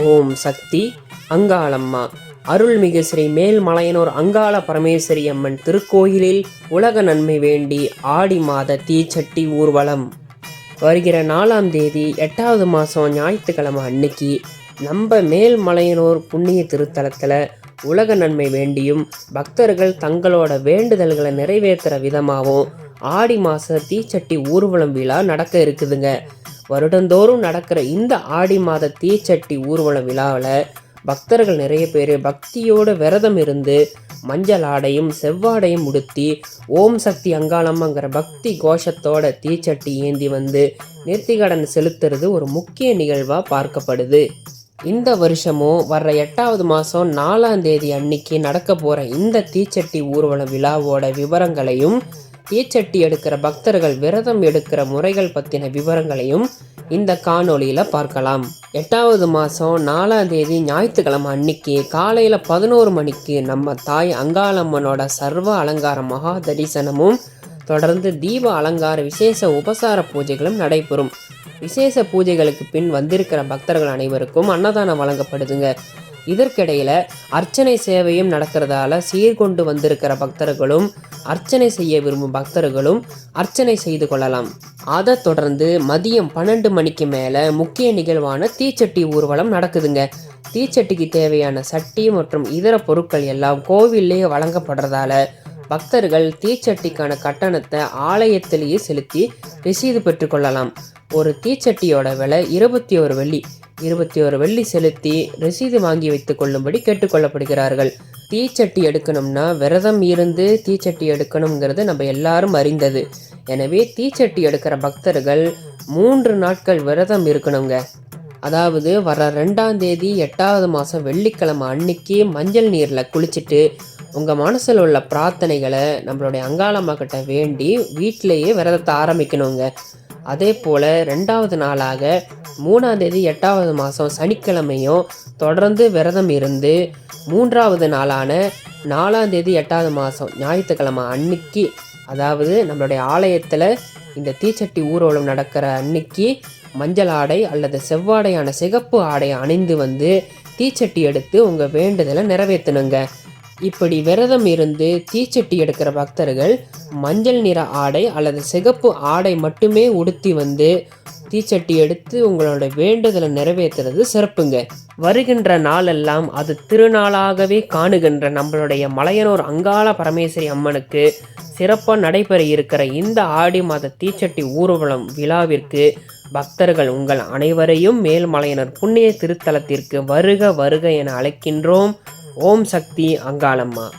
ஓம் சக்தி அங்காளம்மா. அருள்மிகு ஸ்ரீ மேல்மலையனூர் அங்காள பரமேஸ்வரி அம்மன் திருக்கோயிலில் உலக நன்மை வேண்டி ஆடி மாத தீச்சட்டி ஊர்வலம். வருகிற நாலாம் தேதி எட்டாவது மாதம் ஞாயிற்றுக்கிழமை அன்னைக்கு நம்ம மேல்மலையனூர் புண்ணிய திருத்தலத்தில் உலக நன்மை வேண்டியும் பக்தர்கள் தங்களோட வேண்டுதல்களை நிறைவேற்றுற விதமாகவும் ஆடி மாத தீச்சட்டி ஊர்வலம் விழா நடக்க இருக்குதுங்க. வருடந்தோறும் நடக்கிற இந்த ஆடி மாத தீச்சட்டி ஊர்வல விழாவில் பக்தர்கள் நிறைய பேர் பக்தியோட விரதம் இருந்து மஞ்சள் ஆடையும் செவ்வாடையும் உடுத்தி ஓம் சக்தி அங்காளம்மங்கிற பக்தி கோஷத்தோட தீச்சட்டி ஏந்தி வந்து நேர்த்திகடன் செலுத்துறது ஒரு முக்கிய நிகழ்வாக பார்க்கப்படுது. இந்த வருஷமும் வர்ற எட்டாவது மாதம் நாலாம் தேதி அன்னைக்கு நடக்க போகிற இந்த தீச்சட்டி ஊர்வல விழாவோட விவரங்களையும் தீச்சட்டி எடுக்கிற பக்தர்கள் விரதம் எடுக்கிற முறைகள் பற்றின விவரங்களையும் இந்த காணொளியில் பார்க்கலாம். எட்டாவது மாதம் நாலாம் தேதி ஞாயிற்றுக்கிழமை அன்னைக்கு காலையில் பதினோரு மணிக்கு நம்ம தாய் அங்காளம்மனோட சர்வ அலங்கார மகா தரிசனமும் தொடர்ந்து தீப அலங்கார விசேஷ உபசார பூஜைகளும் நடைபெறும். விசேஷ பூஜைகளுக்கு பின் வந்திருக்கிற பக்தர்கள் அனைவருக்கும் அன்னதானம் வழங்கப்படுதுங்க. இதற்கிடையில் அர்ச்சனை சேவையும் நடக்கிறதால சீர்கொண்டு வந்திருக்கிற பக்தர்களும் அர்ச்சனை செய்ய விரும்பும் பக்தர்களும் அர்ச்சனை செய்து கொள்ளலாம். அதைத் தொடர்ந்து மதியம் பன்னெண்டு மணிக்கு மேலே முக்கிய நிகழ்வான தீச்சட்டி ஊர்வலம் நடக்குதுங்க. தீச்சட்டிக்கு தேவையான சட்டி மற்றும் இதர பொருட்கள் எல்லாம் கோவில்லேயே வழங்கப்படுறதால பக்தர்கள் தீச்சட்டிக்கான கட்டணத்தை ஆலயத்திலேயே செலுத்தி ரசீது பெற்றுக்கொள்ளலாம் ஒரு தீச்சட்டியோட விலை இருபத்தி ஒரு வெள்ளி. இருபத்தி ஒரு வெள்ளி செலுத்தி ரசீது வாங்கி வைத்துக் கொள்ளும்படி கேட்டுக்கொள்ளப்படுகிறார்கள். தீச்சட்டி எடுக்கணும்னா விரதம் இருந்து தீச்சட்டி எடுக்கணுங்கிறது நம்ம எல்லாரும் அறிந்தது. எனவே தீச்சட்டி எடுக்கிற பக்தர்கள் மூன்று நாட்கள் விரதம் இருக்கணுங்க. அதாவது வர ரெண்டாம் தேதி எட்டாவது மாதம் வெள்ளிக்கிழமை அன்னைக்கு மஞ்சள் நீரில் குளிச்சுட்டு உங்கள் மனசில் உள்ள பிரார்த்தனைகளை நம்மளுடைய அங்காளம்மா கிட்ட வேண்டி வீட்டிலேயே விரதத்தை ஆரம்பிக்கணுங்க. அதே போல் ரெண்டாவது நாளாக மூணாம் தேதி எட்டாவது மாதம் சனிக்கிழமையும் தொடர்ந்து விரதம் இருந்து மூன்றாவது நாளான நாலாம் தேதி எட்டாவது மாதம் ஞாயிற்றுக்கிழமை அன்னைக்கு அதாவது நம்மளுடைய ஆலயத்தில் இந்த தீச்சட்டி ஊர்வலம் நடக்கிற அன்னைக்கு மஞ்சள் ஆடை அல்லது செவ்வாடையான சிகப்பு ஆடை அணிந்து வந்து தீச்சட்டி எடுத்து உங்கள் வேண்டுதலை நிறைவேற்றணுங்க இப்படி விரதம் இருந்து தீச்சட்டி எடுக்கிற பக்தர்கள் மஞ்சள் நிற ஆடை அல்லது சிகப்பு ஆடை மட்டுமே உடுத்தி வந்து தீச்சட்டி எடுத்து உங்களோட வேண்டுதலை நிறைவேற்றுறது சிறப்புங்க. வருகின்ற நாளெல்லாம் அது திருநாளாகவே காணுகின்ற நம்மளுடைய மலையனூர் அங்காள பரமேஸ்வரி அம்மனுக்கு சிறப்பாக நடைபெற இருக்கிற இந்த ஆடி மாத தீச்சட்டி ஊர்வலம் விழாவிற்கு பக்தர்கள் உங்கள் அனைவரையும் மேல்மலையனர் புண்ணிய திருத்தலத்திற்கு வருக வருக என அழைக்கின்றோம். ஓம் சக்தி அங்காளம்மா.